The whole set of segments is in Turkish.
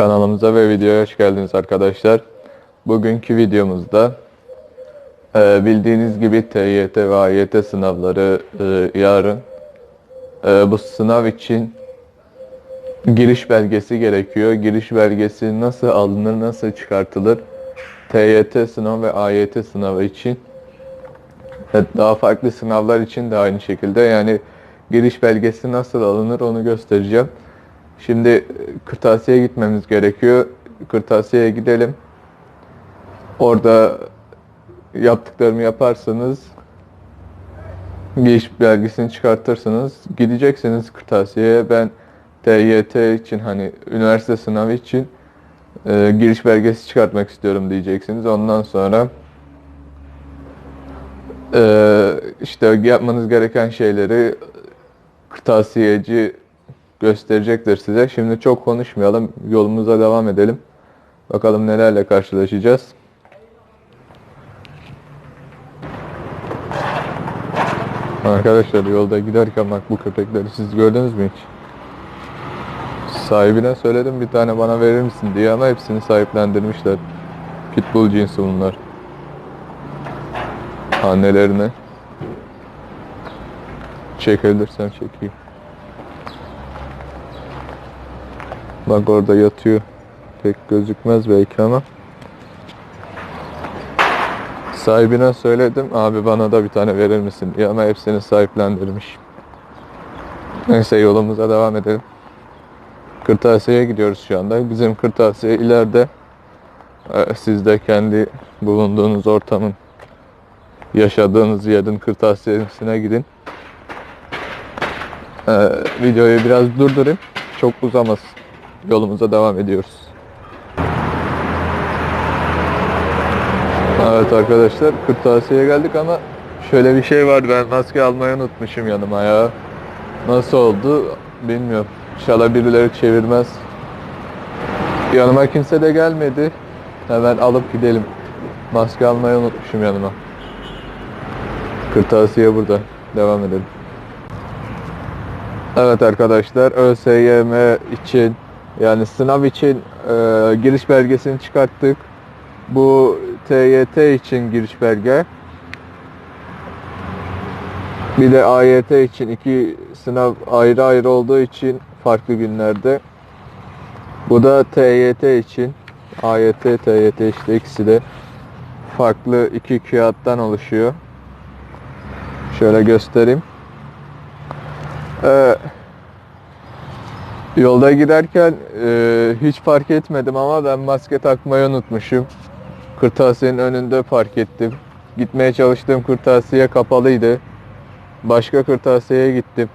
Kanalımıza ve videoya hoş geldiniz arkadaşlar. Bugünkü videomuzda e, bildiğiniz gibi TYT ve AYT sınavları e, yarın. E, bu sınav için giriş belgesi gerekiyor. Giriş belgesi nasıl alınır, nasıl çıkartılır? TYT sınavı ve AYT sınavı için daha farklı sınavlar için de aynı şekilde yani giriş belgesi nasıl alınır onu göstereceğim. Şimdi e, kırtasiyeye gitmemiz gerekiyor. Kırtasiyeye gidelim. Orada yaptıklarımı yaparsanız giriş belgesini çıkartırsınız. Gideceksiniz kırtasiyeye. Ben TYT için hani üniversite sınavı için e, giriş belgesi çıkartmak istiyorum diyeceksiniz. Ondan sonra ee, işte yapmanız gereken şeyleri kırtasiyeci gösterecektir size. Şimdi çok konuşmayalım. Yolumuza devam edelim. Bakalım nelerle karşılaşacağız. Arkadaşlar yolda giderken bak bu köpekleri siz gördünüz mü hiç? Sahibine söyledim bir tane bana verir misin diye ama hepsini sahiplendirmişler. Pitbull cinsi bunlar annelerine çekebilirsem çekeyim. Bak orada yatıyor. Pek gözükmez belki ama. Sahibine söyledim. Abi bana da bir tane verir misin diye ama hepsini sahiplendirmiş. Neyse yolumuza devam edelim. Kırtasiye'ye gidiyoruz şu anda. Bizim kırtasiye ileride. Ee, Siz de kendi bulunduğunuz ortamın yaşadığınız yerin kırtasiyesine gidin. Ee, videoyu biraz durdurayım. Çok uzamaz. Yolumuza devam ediyoruz. Evet arkadaşlar kırtasiyeye geldik ama şöyle bir şey var ben maske almayı unutmuşum yanıma ya. Nasıl oldu bilmiyorum. İnşallah birileri çevirmez. Yanıma kimse de gelmedi. Hemen alıp gidelim. Maske almayı unutmuşum yanıma. Kırtasiye burada. Devam edelim. Evet arkadaşlar ÖSYM için yani sınav için e, giriş belgesini çıkarttık. Bu TYT için giriş belge. Bir de AYT için iki sınav ayrı ayrı olduğu için farklı günlerde. Bu da TYT için. AYT, TYT işte ikisi de farklı iki kağıttan oluşuyor. Şöyle göstereyim. Ee, yolda giderken e, hiç fark etmedim ama ben maske takmayı unutmuşum. Kırtasiyenin önünde park ettim. Gitmeye çalıştığım kırtasiye kapalıydı. Başka kırtasiyeye gittim.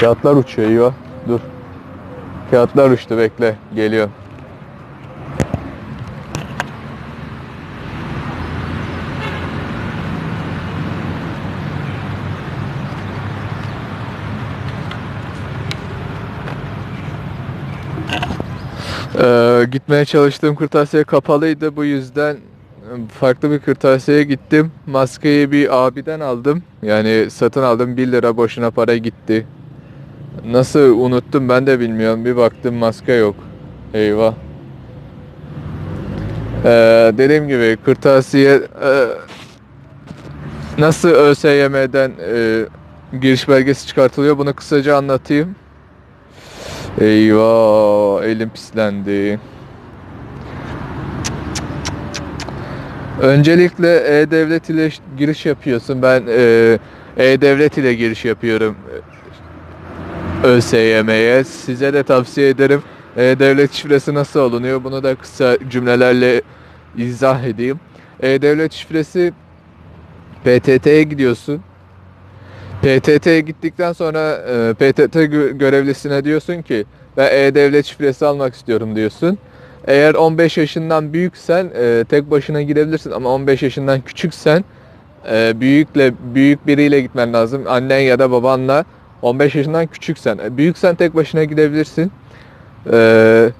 Kağıtlar uçuyor. Dur. Kağıtlar uçtu bekle. Geliyor. Ee, gitmeye çalıştığım kırtasiye kapalıydı. Bu yüzden e, farklı bir kırtasiyeye gittim. Maskeyi bir abiden aldım. Yani satın aldım 1 lira boşuna para gitti. Nasıl unuttum ben de bilmiyorum. Bir baktım maske yok. Eyvah. Ee, dediğim gibi kırtasiye e, nasıl ÖSYM'den e, giriş belgesi çıkartılıyor bunu kısaca anlatayım. Eyvah elim pislendi. Öncelikle E-Devlet ile giriş yapıyorsun. Ben e, E-Devlet ile giriş yapıyorum ÖSYM'ye. Size de tavsiye ederim. E-Devlet şifresi nasıl alınıyor? Bunu da kısa cümlelerle izah edeyim. E-Devlet şifresi PTT'ye gidiyorsun. PTT'ye gittikten sonra e, PTT gö- görevlisine diyorsun ki ben E-Devlet şifresi almak istiyorum diyorsun. Eğer 15 yaşından büyüksen e, tek başına girebilirsin ama 15 yaşından küçüksen e, büyükle büyük biriyle gitmen lazım. Annen ya da babanla 15 yaşından küçüksen. E, büyüksen tek başına gidebilirsin. E,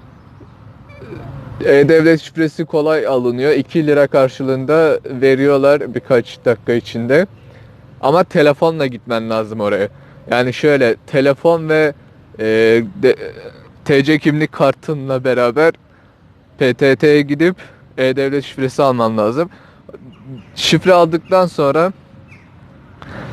E-Devlet şifresi kolay alınıyor. 2 lira karşılığında veriyorlar birkaç dakika içinde. Ama telefonla gitmen lazım oraya. Yani şöyle telefon ve e, de, TC kimlik kartınla beraber PTT'ye gidip e-devlet şifresi alman lazım. Şifre aldıktan sonra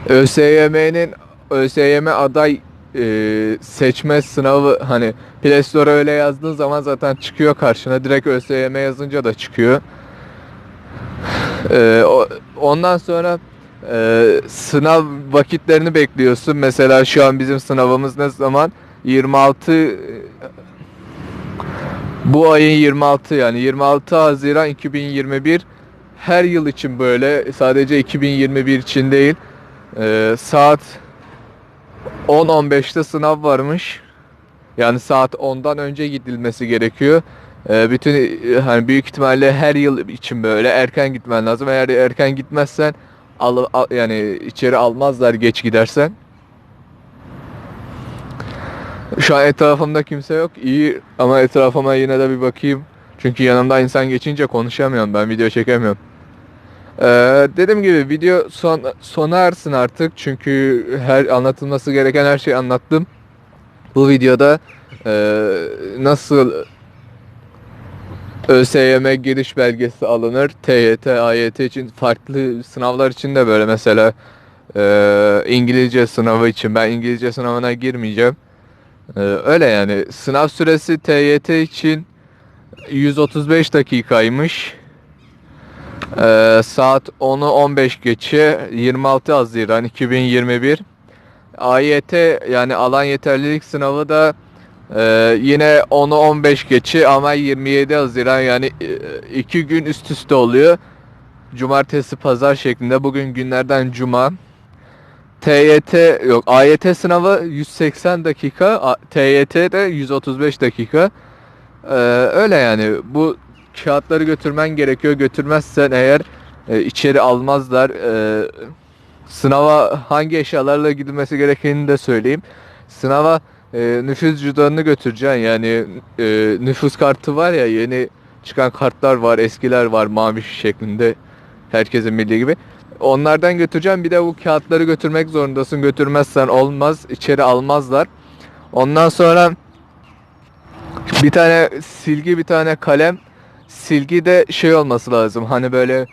ÖSYM'nin ÖSYM aday e, seçme sınavı hani Play Store'a öyle yazdığın zaman zaten çıkıyor karşına. Direkt ÖSYM yazınca da çıkıyor. E, o- ondan sonra e, sınav vakitlerini bekliyorsun. Mesela şu an bizim sınavımız ne zaman? 26 e, bu ayın 26 yani 26 Haziran 2021 her yıl için böyle sadece 2021 için değil Ee, saat 10-15'te sınav varmış. Yani saat 10'dan önce gidilmesi gerekiyor. Ee, bütün e, hani büyük ihtimalle her yıl için böyle erken gitmen lazım. Eğer erken gitmezsen al, al- yani içeri almazlar geç gidersen. Şu an etrafımda kimse yok. İyi ama etrafıma yine de bir bakayım. Çünkü yanımda insan geçince konuşamıyorum. Ben video çekemiyorum. Ee, dediğim gibi video son, sona ersin artık. Çünkü her anlatılması gereken her şeyi anlattım. Bu videoda e, nasıl ÖSYM giriş belgesi alınır. TYT, AYT için farklı sınavlar için de böyle mesela e, İngilizce sınavı için ben İngilizce sınavına girmeyeceğim. Ee, öyle yani. Sınav süresi TYT için 135 dakikaymış. Ee, saat 10'u 15 geçe 26 Haziran 2021. AYT yani alan yeterlilik sınavı da e, yine 10'u 15 geçe ama 27 Haziran yani 2 gün üst üste oluyor. Cumartesi pazar şeklinde. Bugün günlerden cuma. TYT yok AYT sınavı 180 dakika, TYT de 135 dakika. Ee, öyle yani bu kağıtları götürmen gerekiyor. Götürmezsen eğer e, içeri almazlar. Ee, sınava hangi eşyalarla gidilmesi gerektiğini de söyleyeyim. Sınava e, nüfus cüzdanını götüreceksin. Yani e, nüfus kartı var ya yeni çıkan kartlar var, eskiler var mavi şeklinde. Herkesin bildiği gibi. Onlardan götüreceğim. Bir de bu kağıtları götürmek zorundasın. Götürmezsen olmaz. İçeri almazlar. Ondan sonra bir tane silgi, bir tane kalem. Silgi de şey olması lazım. Hani böyle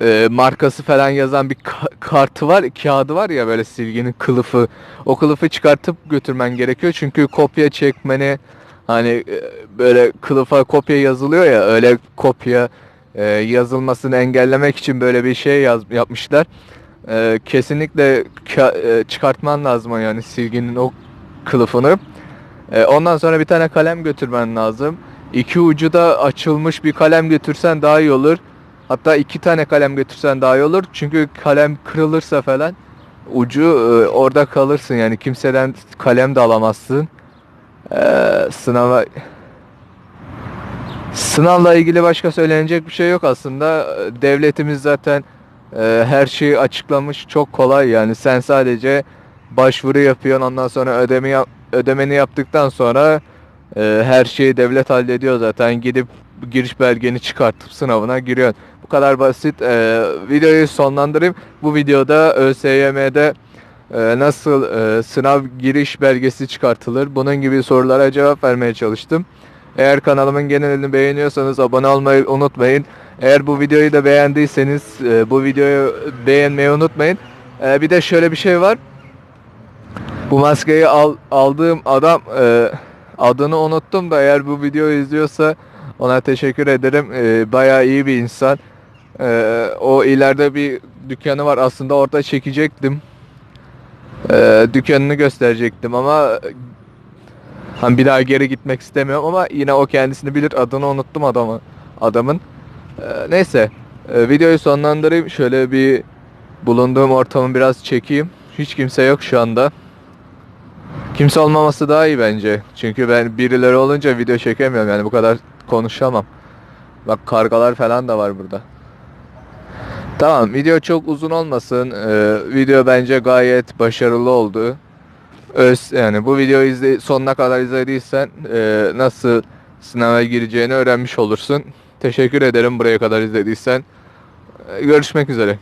e, markası falan yazan bir ka- kartı var, kağıdı var ya böyle silginin kılıfı. O kılıfı çıkartıp götürmen gerekiyor. Çünkü kopya çekmeni hani e, böyle kılıfa kopya yazılıyor ya öyle kopya e, yazılmasını engellemek için böyle bir şey yaz, yapmışlar. E, kesinlikle ka- e, çıkartman lazım yani silginin o kılıfını. E, ondan sonra bir tane kalem götürmen lazım. İki ucu da açılmış bir kalem götürsen daha iyi olur. Hatta iki tane kalem götürsen daha iyi olur. Çünkü kalem kırılırsa falan ucu e, orada kalırsın yani kimseden kalem de alamazsın. E, sınava Sınavla ilgili başka söylenecek bir şey yok aslında. Devletimiz zaten e, her şeyi açıklamış. Çok kolay yani. Sen sadece başvuru yapıyorsun. Ondan sonra ödeme yap- ödemeni yaptıktan sonra e, her şeyi devlet hallediyor zaten. Gidip giriş belgeni çıkartıp sınavına giriyorsun. Bu kadar basit. E, videoyu sonlandırayım. Bu videoda ÖSYM'de e, nasıl e, sınav giriş belgesi çıkartılır? Bunun gibi sorulara cevap vermeye çalıştım. Eğer kanalımın genelini beğeniyorsanız abone olmayı unutmayın. Eğer bu videoyu da beğendiyseniz e, bu videoyu beğenmeyi unutmayın. E, bir de şöyle bir şey var. Bu maskeyi al, aldığım adam e, adını unuttum da eğer bu videoyu izliyorsa ona teşekkür ederim. E, bayağı iyi bir insan. E, o ileride bir dükkanı var aslında orada çekecektim. E, dükkanını gösterecektim ama Hani bir daha geri gitmek istemiyorum ama yine o kendisini bilir. Adını unuttum adamı. Adamın. Ee, neyse. Ee, videoyu sonlandırayım. Şöyle bir bulunduğum ortamı biraz çekeyim. Hiç kimse yok şu anda. Kimse olmaması daha iyi bence. Çünkü ben birileri olunca video çekemiyorum. Yani bu kadar konuşamam. Bak kargalar falan da var burada. Tamam video çok uzun olmasın. Ee, video bence gayet başarılı oldu. Öz, yani bu videoyu izle, sonuna kadar izlediysen e, nasıl sınava gireceğini öğrenmiş olursun. Teşekkür ederim buraya kadar izlediysen. E, görüşmek üzere.